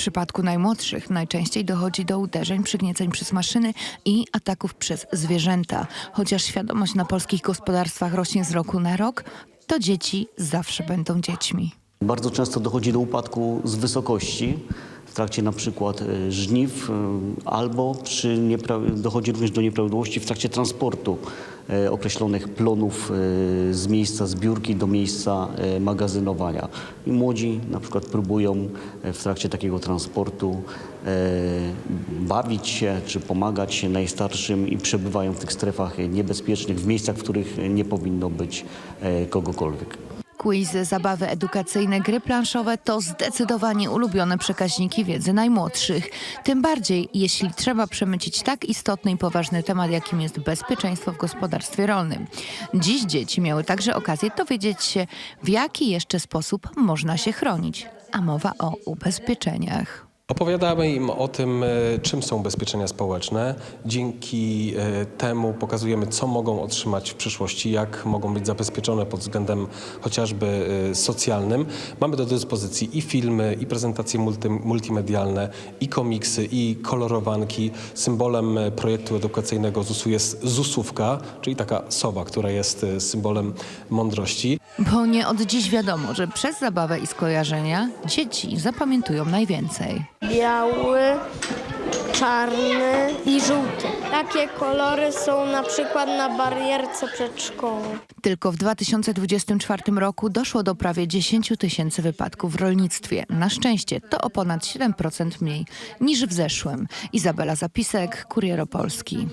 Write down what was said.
przypadku najmłodszych najczęściej dochodzi do uderzeń, przygnieceń przez maszyny i ataków przez zwierzęta. Chociaż świadomość na polskich gospodarstwach rośnie z roku na rok, to dzieci zawsze będą dziećmi. Bardzo często dochodzi do upadku z wysokości w trakcie na przykład e, żniw e, albo przy dochodzi również do nieprawidłowości w trakcie transportu e, określonych plonów z miejsca zbiórki do miejsca magazynowania. I młodzi na przykład próbują w trakcie takiego transportu bawić się czy pomagać się najstarszym i przebywają w tych strefach niebezpiecznych, w miejscach, w których nie powinno być kogokolwiek. Quizy, zabawy edukacyjne, gry planszowe to zdecydowanie ulubione przekaźniki wiedzy najmłodszych. Tym bardziej, jeśli trzeba przemycić tak istotny i poważny temat, jakim jest bezpieczeństwo w gospodarstwie rolnym. Dziś dzieci miały także okazję dowiedzieć się, w jaki jeszcze sposób można się chronić. A mowa o ubezpieczeniach. Opowiadamy im o tym, e, czym są ubezpieczenia społeczne. Dzięki e, temu pokazujemy, co mogą otrzymać w przyszłości, jak mogą być zabezpieczone pod względem chociażby e, socjalnym. Mamy do dyspozycji i filmy, i prezentacje multi, multimedialne, i komiksy, i kolorowanki. Symbolem projektu edukacyjnego ZUS-u jest ZUSówka, czyli taka sowa, która jest symbolem mądrości. Bo nie od dziś wiadomo, że przez zabawę i skojarzenia dzieci zapamiętują najwięcej. Biały, czarny i żółty. Takie kolory są na przykład na barierce przed szkołą. Tylko w 2024 roku doszło do prawie 10 tysięcy wypadków w rolnictwie. Na szczęście to o ponad 7% mniej niż w zeszłym. Izabela Zapisek, Kurier Opolski.